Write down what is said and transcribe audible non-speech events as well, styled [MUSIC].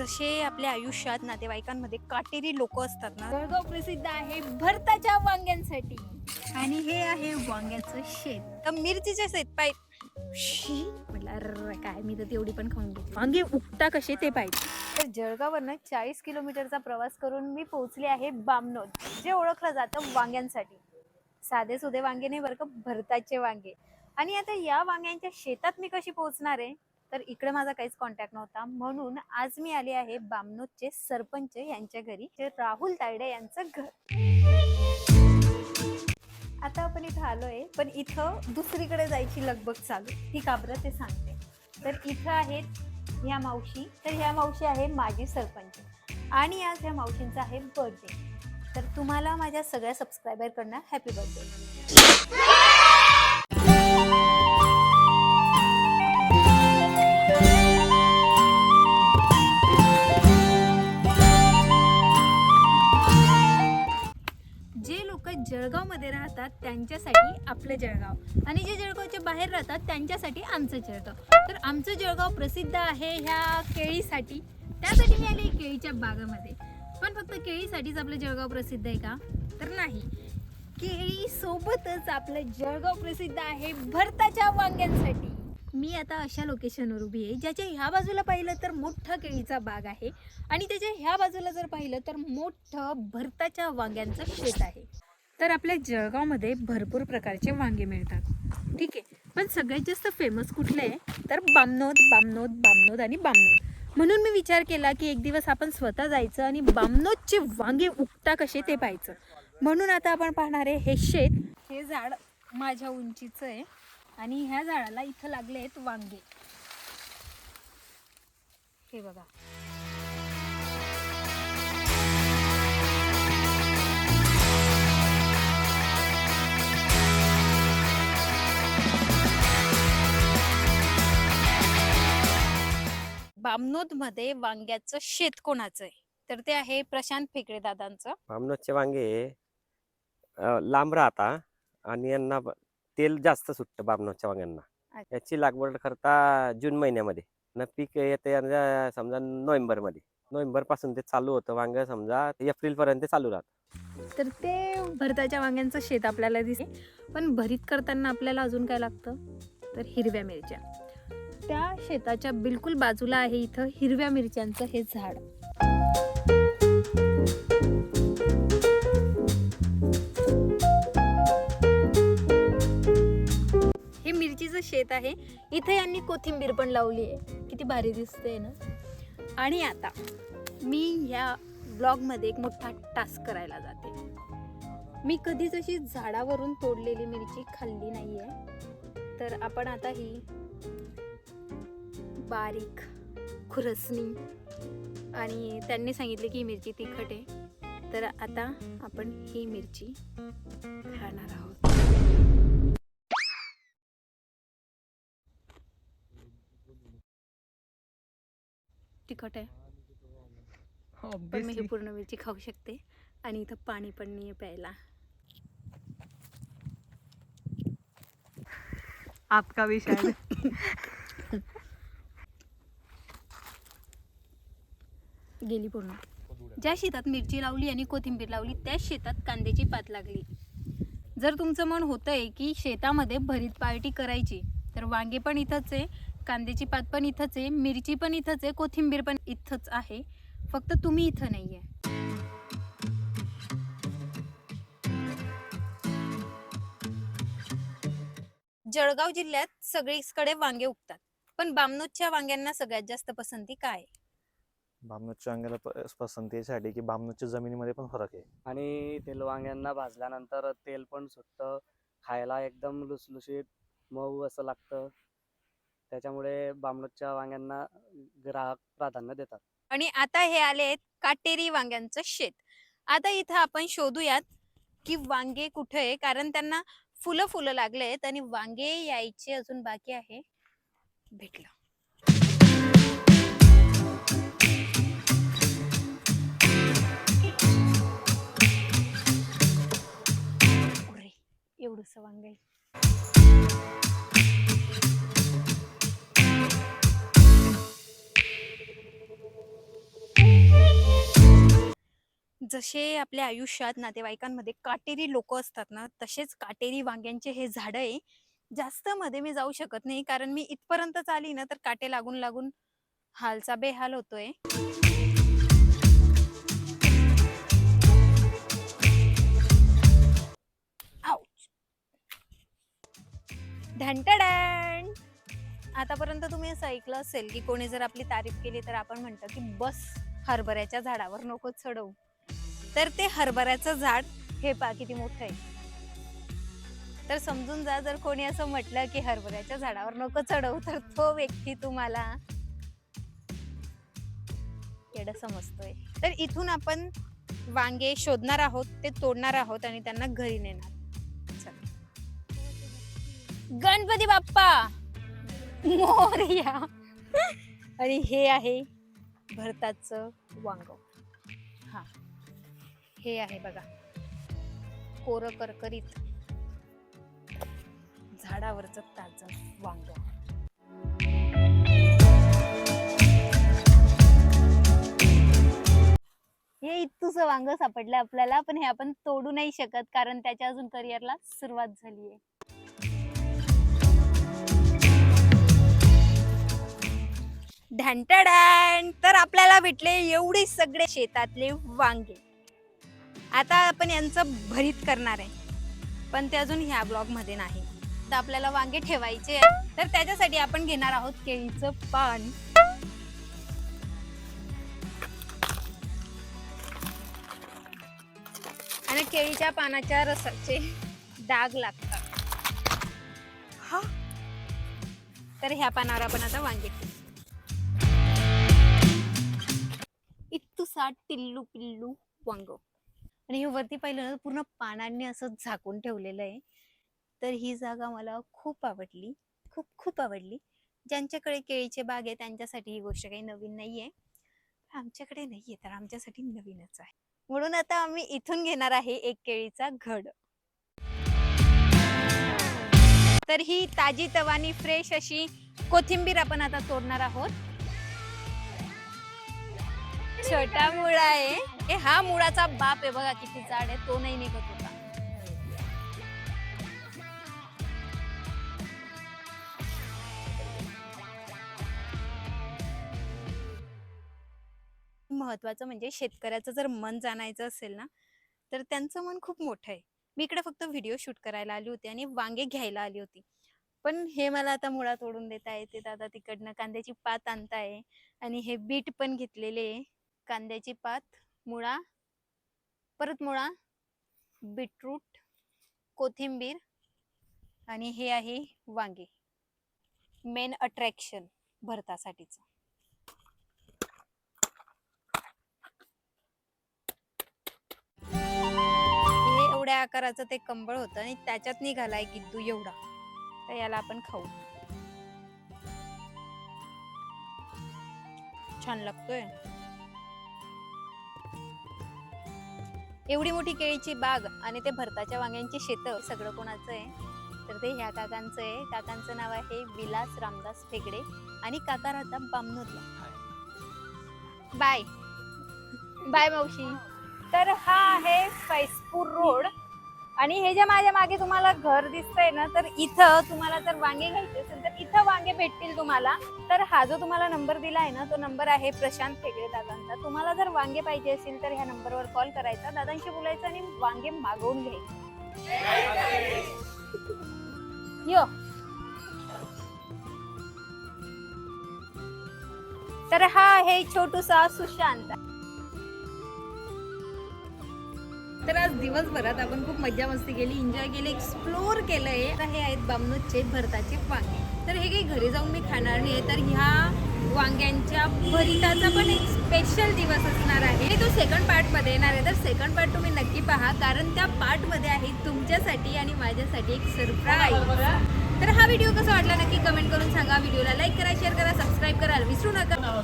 जसे आपल्या आयुष्यात नातेवाईकांमध्ये काटेरी लोक असतात ना जळगाव प्रसिद्ध आहे भरताच्या वांग्यांसाठी. आणि हे आहे वांग्याचं शेत. तर मिरचीचे शेत पाय शी म्हटलं "अर्र, काय मी तर तेवढी पण खाऊन घेते. वांगे उगता कसे ते पाहिजे तर जळगाववरनं चाळीस किलोमीटरचा प्रवास करून मी पोहोचले आहे बामनोद जे ओळखलं जातं वांग्यांसाठी. साधे सुधे वांगे नाही बरं का भरताचे वांगे. आणि आता या वांग्यांच्या शेतात मी कशी पोहोचणार आहे? तर इकडे माझा काहीच कॉन्टॅक्ट नव्हता. म्हणून आज मी आले आहे बामनोदचे सरपंच यांच्या घरी जे राहुल तायडे यांचं घर. आता आपण इथं आलोय पण इथं दुसरीकडे जायची लगबग चालू. ही का बरं ते सांगते. तर इथं आहेत ह्या मावशी. तर ह्या मावशी आहे माजी सरपंच. आणि आज ह्या मावशींचा आहे बर्थडे तर तुम्हाला माझ्या सगळ्या सबस्क्रायबरकडनं हॅपी बर्थडे त्यांच्यासाठी आपलं जळगाव. आणि जे जळगावच्या बाहेर राहतात त्यांच्यासाठी आमचं जळगाव. तर आमचं जळगाव प्रसिद्ध आहे ह्या केळीसाठी. त्यासाठी मी आले केळीच्या बागामध्ये. पण फक्त केळीसाठीच आपलं जळगाव प्रसिद्ध आहे का? तर नाही. केळी सोबतच आपलं जळगाव प्रसिद्ध आहे भरताच्या वांग्यांसाठी. मी आता अशा लोकेशनवर उभी आहे ज्याच्या ह्या बाजूला पाहिलं तर मोठा केळीचा बाग आहे. आणि त्याच्या ह्या बाजूला जर पाहिलं तर मोठं भरताच्या वांग्यांचं शेत आहे. तर आपल्या जळगावमध्ये भरपूर प्रकारचे वांगे मिळतात. ठीक आहे? पण सगळ्यात जास्त फेमस कुठले? आहे तर बामनोद बामनोद बामनोद आणि बामनोद. म्हणून मी विचार केला की एक दिवस आपण स्वतः जायचं आणि बामनोदचे वांगे उगता कसे ते पाहायचं. म्हणून आता आपण पाहणार आहे हे शेत. हे झाड माझ्या उंचीचं आहे आणि ह्या झाडाला इथं लागले आहेत वांगे. हे बघा. बामनोदमध्ये वांग्याचं शेत कोणाचं आहे? तर ते आहे प्रशांत फेकडे दादांचं. बामनोदचे वांगे अ, लांब राहता आणि यांना ब- तेल जास्त सुटतं बामनोदच्या वांग्यांना. अच्छा. याची लागवड करता जून महिन्यामध्ये. न पीक येते यांना समजा नोव्हेंबरमध्ये नोव्हेंबरपासून ते चालू होतं वांग समजा एप्रिल पर्यंत चालू राहत. तर ते भरताच्या वांग्यांचं शेत आपल्याला दिसते. पण भरीत करताना आपल्याला अजून काय लागतं? तर हिरव्या मिरच्या. त्या शेताच्या बिलकुल बाजूला आहे इथं हिरव्या मिरच्यांचं हे झाड. हे मिरचीचं शेत आहे. इथे यांनी कोथिंबीर पण लावली आहे. किती भारी दिसते ना? आणि आता मी ह्या ब्लॉगमध्ये एक मोठा टास्क करायला जाते. मी कधीच अशी झाडावरून तोडलेली मिरची खाल्ली नाही आहे तर आपण आता ही बारीक खुरसणी. आणि त्यांनी सांगितले की ही मिरची तिखट आहे. तर आता आपण ही मिरची खाणार आहोत. तिखट आहे. पण मी हे पूर्ण मिरची खाऊ शकते. आणि इथं पाणी पण नाही प्यायला. आपका भी [LAUGHS] गेली पूर्ण. ज्या शेतात मिरची लावली आणि कोथिंबीर लावली त्याच शेतात कांद्याची पात लागली. जर तुमचं मन होतंय की शेतामध्ये भरीत पार्टी करायची तर वांगे पण इथंच आहे कांद्याची पात पण इथंच आहे मिरची पण इथंच आहे कोथिंबीर पण इथंच आहे. फक्त तुम्ही इथं नाही आहे जळगाव जिल्ह्यात सगळीकडे वांगे उगतात. पण बामनोदच्या वांग्यांना सगळ्यात जास्त पसंती काय? आहे? बामनोदच्या वांग्याला प- पसंती यासाठी की बामनोदच्या जमिनीमध्ये पण फरक आहे. आणि तेल वांग्यांना भाजल्यानंतर तेल पण सुटतं खायला एकदम लुसलुशीत मऊ असं लागतं. त्याच्यामुळे बामणोदच्या वांग्यांना ग्राहक प्राधान्य देतात. आणि आता हे आले आहेत काटेरी वांग्यांचं शेत. आता इथं आपण शोधूयात की वांगे कुठे आहे? कारण त्यांना फुलं फुलं लागले आहेत आणि वांगे यायचे अजून बाकी आहे. भेटलं. एवढं वांग आहे जसे आपल्या आयुष्यात नातेवाईकांमध्ये काटेरी लोक असतात ना तसेच काटेरी वांग्यांचे हे झाड आहे. जास्त मध्ये मी जाऊ शकत नाही कारण मी इथपर्यंतच आली ना तर काटे लागून लागून हालचा बेहाल होतोय. ढंटडण आतापर्यंत तुम्ही असं ऐकलं असेल की कोणी जर आपली तारीफ केली तर आपण म्हणतो की बस हरभऱ्याच्या झाडावर नको चढवू. तर ते हरभऱ्याचं झाड हे पा किती मोठं आहे. तर समजून जा जर कोणी असं म्हटलं की हरभऱ्याच्या झाडावर नको चढवू तर तो व्यक्ती तुम्हाला येड समजतोय. तर इथून आपण वांगे शोधणार आहोत ते तोडणार आहोत आणि त्यांना घरी नेणार. गणपती बाप्पा. मोरया. आणि हे आहे भरताचं वांग. हा. हे आहे बघा. कोरं करकरीत झाडावरचं ताजं वांग. हे इतकंसं वांग सापडलं आपल्याला पण हे आपण तोडू नाही शकत कारण त्याच्या अजून करिअरला सुरुवात झाली ढंटडॅन तर आपल्याला भेटले एवढे सगळे शेतातले वांगे. आता आपण यांचं भरीत करणार आहे. पण ते अजून ह्या ब्लॉगमध्ये नाही. तर आपल्याला वांगे ठेवायचे. तर त्याच्यासाठी आपण घेणार आहोत केळीचं पान. आणि केळीच्या पानाच्या रसाचे डाग लागतात. हा? तर ह्या पानावर आपण आता वांगे असा टिल्लू पिल्लू वांग. आणि हे वरती पाहिलं ना पूर्ण पानांनी असं झाकून ठेवलेलं आहे. तर ही जागा मला खूप आवडली खूप खूप आवडली. ज्यांच्याकडे केळीचे बाग आहे त्यांच्यासाठी ही गोष्ट काही नवीन नाहीये. आहे आमच्याकडे नाहीये तर आमच्यासाठी नवीनच आहे. म्हणून आता आम्ही इथून घेणार आहे एक केळीचा घड. तर ही ताजी तवानी फ्रेश अशी कोथिंबीर आपण आता तोडणार आहोत. छोटा मुळा आहे. ए हा मुळाचा बाप आहे बघा किती जाड आहे. तो नाही निघत होता. महत्वाचं म्हणजे शेतकऱ्याचं जर मन जाणायचं असेल ना तर त्यांचं मन खूप मोठं आहे. मी इकडे फक्त व्हिडिओ शूट करायला आली होती आणि वांगे घ्यायला आली होती. पण हे मला आता मुळा तोडून देता येते. दादा तिकडनं कांद्याची पात आणताय आणि हे बीट पण घेतलेले आहे. कांद्याची पात मुळा परत मुळा बीटरूट कोथिंबीर आणि हे आहे वांगे. मेन अट्रॅक्शन भरतासाठीचं. हे एवढ्या आकाराचं ते कंबळ होतं आणि त्याच्यात निघालाय गिद्दू एवढा. तर याला आपण खाऊ. छान लागतोय. एवढी मोठी केळीची बाग आणि ते भरताच्या वांग्यांची शेत सगळं कोणाचं आहे? तर ते ह्या काकांचं आहे. काकांचं नाव आहे विलास रामदास फेगडे आणि काका राहतात बामनूरला. बाय. बाय मावशी. तर हा आहे फैजपूर रोड. आणि हे जे माझ्या मागे तुम्हाला घर दिसतंय ना तर इथं तुम्हाला जर वांगे घ्यायचे असेल तर इथं वांगे भेटतील तुम्हाला. तर हा जो तुम्हाला नंबर दिला आहे ना तो नंबर आहे प्रशांत फेगडे दादांचा. तुम्हाला जर वांगे पाहिजे असेल तर ह्या नंबरवर कॉल करायचा. दादांशी बोलायचं आणि वांगे मागवून घ्यायचे. यो. तर हा आहे छोटूसा सुशांत. तर आज दिवसभरात आपण खूप मज्जा मस्ती केली एन्जॉय केली एक्सप्लोर केलंय. तर हे आहेत बामनूचे भरताचे वांगे. तर हे काही घरी जाऊन मी खाणार नाही तर ह्या वांग्यांच्या भरिताचा पण एक स्पेशल दिवस असणार आहे. तो सेकंड पार्टमध्ये येणार आहे. तर सेकंड पार्ट तुम्ही नक्की पहा कारण त्या पार्टमध्ये आहे तुमच्यासाठी आणि माझ्यासाठी एक सरप्राईज तर हा व्हिडिओ कसा वाटला नक्की कमेंट करून सांगा. व्हिडिओला लाईक करा शेअर करा सबस्क्राईब करा विसरू नका.